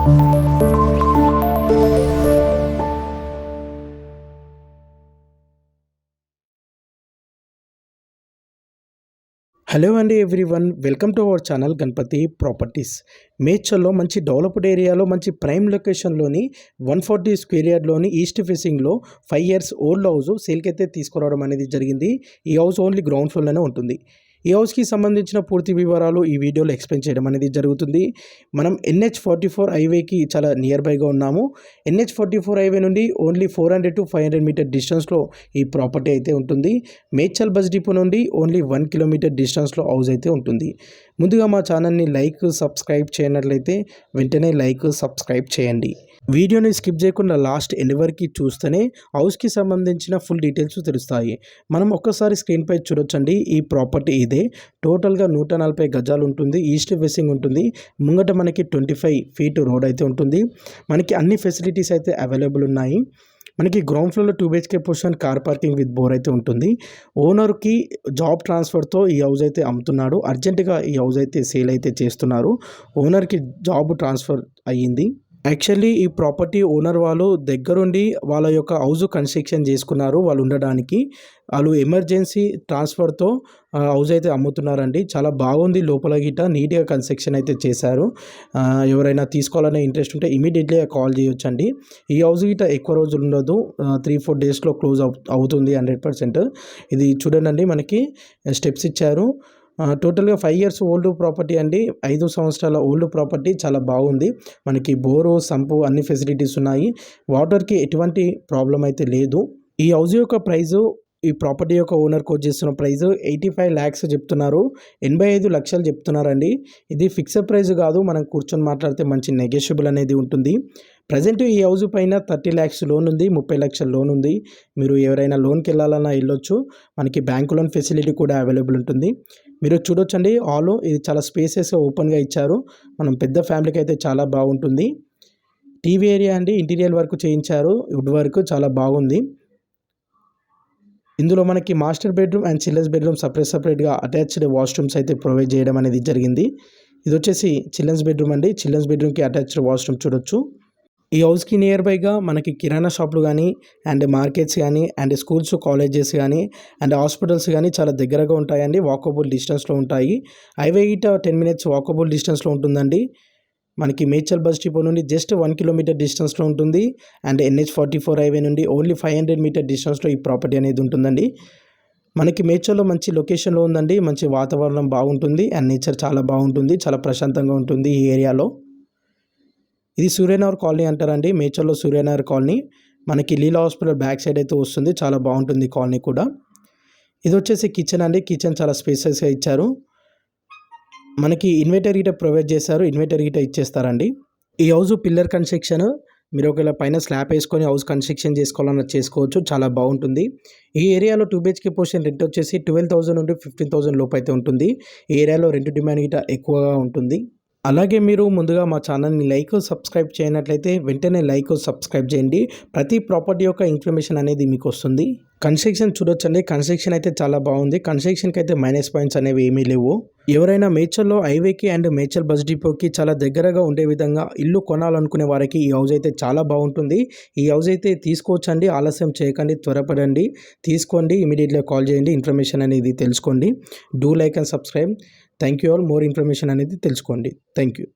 Hello అండి everyone welcome to our channel Ganapati properties. మేడ్చల్లో మంచి developed ఏరియాలో మంచి ప్రైమ్ లొకేషన్లోని వన్ ఫార్టీ స్క్వేర్ యార్డ్లోని ఈస్ట్ ఫేసింగ్లో ఫైవ్ ఇయర్స్ ఓల్డ్ హౌస్ సేల్కి అయితే తీసుకురావడం అనేది జరిగింది. ఈ హౌస్ ఓన్లీ గ్రౌండ్ ఫ్లోర్లోనే ఉంటుంది. ఈ హౌస్కి సంబంధించిన పూర్తి వివరాలు ఈ వీడియోలో ఎక్స్ప్లెయిన్ చేయడం అనేది జరుగుతుంది. మనం ఎన్హెచ్ ఫార్టీ ఫోర్ హైవేకి చాలా నియర్ బైగా ఉన్నాము. ఎన్హెచ్ ఫార్టీ ఫోర్ హైవే నుండి only four hundred to five hundred metre డిస్టెన్స్లో ఈ ప్రాపర్టీ అయితే ఉంటుంది. మేడ్చల్ బస్ డిపో నుండి ఓన్లీ వన్ కిలోమీటర్ డిస్టెన్స్లో హౌస్ అయితే ఉంటుంది. ముందుగా మా ఛానల్ని లైక్ సబ్స్క్రైబ్ చేయనట్లయితే వెంటనే లైక్ సబ్స్క్రైబ్ చేయండి. వీడియోని స్కిప్ చేయకుండా లాస్ట్ ఎండ్ వరకు చూస్తేనే హౌస్కి సంబంధించిన ఫుల్ డీటెయిల్స్ తెలుస్తాయి. మనం ఒక్కసారి స్క్రీన్పై చూడొచ్చండి. ఈ ప్రాపర్టీ ఇదే. టోటల్గా నూట నలభై గజాలు ఉంటుంది. ఈస్ట్ ఫేసింగ్ ఉంటుంది. ముంగట మనకి ట్వంటీ ఫైవ్ ఫీట్ రోడ్ అయితే ఉంటుంది. మనకి అన్ని ఫెసిలిటీస్ అయితే అవైలబుల్ ఉన్నాయి. మనకి గ్రౌండ్ ఫ్లోర్లో two BHK position car parking with bore అయితే ఉంటుంది. ఓనర్కి జాబ్ ట్రాన్స్ఫర్తో ఈ హౌస్ అయితే అమ్ముతున్నాడు. అర్జెంటుగా ఈ హౌస్ అయితే సేల్ అయితే చేస్తున్నారు. ఓనర్కి జాబ్ ట్రాన్స్ఫర్ అయ్యింది. యాక్చువల్లీ ఈ ప్రాపర్టీ ఓనర్ వాళ్ళు దగ్గరుండి వాళ్ళ యొక్క హౌస్ కన్స్ట్రక్షన్ చేసుకున్నారు వాళ్ళు ఉండడానికి. వాళ్ళు ఎమర్జెన్సీ ట్రాన్స్ఫర్తో హౌస్ అయితే అమ్ముతున్నారండి. చాలా బాగుంది. లోపల గిట్ట నీట్గా కన్స్ట్రక్షన్ అయితే చేశారు. ఎవరైనా తీసుకోవాలనే ఇంట్రెస్ట్ ఉంటే ఇమీడియట్లీ కాల్ చేయొచ్చండి. ఈ హౌస్ గిట్ట ఎక్కువ రోజులు ఉండదు. త్రీ ఫోర్ డేస్లో క్లోజ్ అవుతుంది హండ్రెడ్ పర్సెంట్. ఇది చూడండి మనకి స్టెప్స్ ఇచ్చారు. టోటల్గా ఫైవ్ ఇయర్స్ ఓల్డ్ ప్రాపర్టీ అండి. ఐదు సంవత్సరాల ఓల్డ్ ప్రాపర్టీ చాలా బాగుంది. మనకి బోరు సంపు అన్ని ఫెసిలిటీస్ ఉన్నాయి. వాటర్కి ఎటువంటి ప్రాబ్లం అయితే లేదు. ఈ హౌస్ యొక్క ప్రైజు ఈ ప్రాపర్టీ యొక్క ఓనర్ కోచ్ చేస్తున్న ప్రైస్ ఎయిటీ ఫైవ్ ల్యాక్స్ చెప్తున్నారు. ఎనభై ఐదు లక్షలు చెప్తున్నారండి. ఇది ఫిక్స్డ్ ప్రైస్ కాదు. మనం కూర్చొని మాట్లాడితే మంచి నెగోషియబుల్ అనేది ఉంటుంది. ప్రజెంట్ ఈ హౌస్ పైన థర్టీ ల్యాక్స్ లోన్ ఉంది. ముప్పై లక్షల లోన్ ఉంది. మీరు ఎవరైనా లోన్కి వెళ్ళాలన్నా వెళ్ళొచ్చు. మనకి బ్యాంకు లోన్ ఫెసిలిటీ కూడా అవైలబుల్ ఉంటుంది. మీరు చూడొచ్చండి. హాల్ ఇది చాలా స్పేసెస్ ఓపెన్గా ఇచ్చారు. మనం పెద్ద ఫ్యామిలీకి అయితే చాలా బాగుంటుంది. టీవీ ఏరియా అండి. ఇంటీరియర్ వర్క్ చేయించారు. వుడ్ వర్క్ చాలా బాగుంది. ఇందులో మనకి master bedroom and children's bedroom separate సపరేట్గా అటాచ్డ్ వాష్రూమ్స్ అయితే ప్రొవైడ్ చేయడం అనేది జరిగింది. ఇది వచ్చేసి చిల్డ్రన్స్ బెడ్రూమ్ అండి. చిల్డ్రన్స్ బెడ్రూమ్కి అటాచ్డ్ వాష్రూమ్ చూడొచ్చు. ఈ హౌస్కి నియర్ బైగా మనకి కిరాణా షాపులు కానీ అండ్ మార్కెట్స్ కానీ అండ్ స్కూల్స్ కాలేజెస్ కానీ అండ్ హాస్పిటల్స్ కానీ చాలా దగ్గరగా ఉంటాయండి. వాకబుల్ డిస్టెన్స్లో ఉంటాయి. హైవే ఇట టెన్ మినిట్స్ వాకబుల్ డిస్టెన్స్లో ఉంటుందండి. మనకి మేచల్ బస్ డిపో నుండి జస్ట్ వన్ కిలోమీటర్ డిస్టెన్స్లో ఉంటుంది. And NH forty four highway నుండి ఓన్లీ ఫైవ్ హండ్రెడ్ మీటర్ డిస్టెన్స్లో ఈ ప్రాపర్టీ అనేది ఉంటుందండి. మనకి మేచల్లో మంచి లొకేషన్లో ఉందండి. మంచి వాతావరణం బాగుంటుంది. అండ్ నేచర్ చాలా బాగుంటుంది. చాలా ప్రశాంతంగా ఉంటుంది ఈ ఏరియాలో. ఇది సూర్యనగర్ కాలనీ అంటారండి. మేచల్లో సూర్యనగర్ కాలనీ. మనకి లీలా హాస్పిటల్ బ్యాక్ సైడ్ అయితే వస్తుంది. చాలా బాగుంటుంది కాలనీ కూడా. ఇది వచ్చేసి కిచెన్ అండి. కిచెన్ చాలా స్పేసెస్గా ఇచ్చారు. మనకి ఇన్వర్టర్ గీట ప్రొవైడ్ చేస్తారు ఇన్వర్టర్ గీట ఇచ్చేస్తారండి. ఈ హౌస్ పిల్లర్ కన్స్ట్రక్షన్ మీరు ఒకవేళ పైన స్లాబ్ వేసుకొని హౌస్ కన్స్ట్రక్షన్ చేసుకోవాలన్నా చేసుకోవచ్చు చాలా బాగుంటుంది. ఈ ఏరియాలో టూ బిహెచ్కే పోర్షన్ రెంట్ వచ్చేసి ట్వెల్వ్ థౌసండ్ నుండి ఫిఫ్టీన్ థౌసండ్ లోపు అయితే ఉంటుంది. ఈ ఏరియాలో రెంట్ డిమాండ్ గిట ఎక్కువగా ఉంటుంది. అలాగే మీరు ముందుగా మా ఛానల్ని లైక్ సబ్స్క్రైబ్ చేయనట్లయితే వెంటనే లైక్ సబ్స్క్రైబ్ చేయండి. ప్రతి ప్రాపర్టీ యొక్క ఇన్ఫర్మేషన్ అనేది మీకు వస్తుంది. కన్స్ట్రక్షన్ చూడొచ్చండి. కన్స్ట్రక్షన్ అయితే చాలా బాగుంది. కన్స్ట్రక్షన్కి అయితే మైనస్ పాయింట్స్ అనేవి ఏమీ లేవు. ఎవరైనా మేచర్లో హైవేకి అండ్ మేచర్ బస్ డిపోకి చాలా దగ్గరగా ఉండే విధంగా ఇల్లు కొనాలనుకునే వారికి ఈ హౌస్ అయితే చాలా బాగుంటుంది. ఈ హౌస్ అయితే తీసుకోవచ్చండి. ఆలస్యం చేయకండి. త్వరపడండి. తీసుకోండి. ఇమీడియట్గా కాల్ చేయండి. ఇన్ఫర్మేషన్ అనేది తెలుసుకోండి. Do like and subscribe. Thank you all. More information అనేది తెలుసుకోండి. Thank you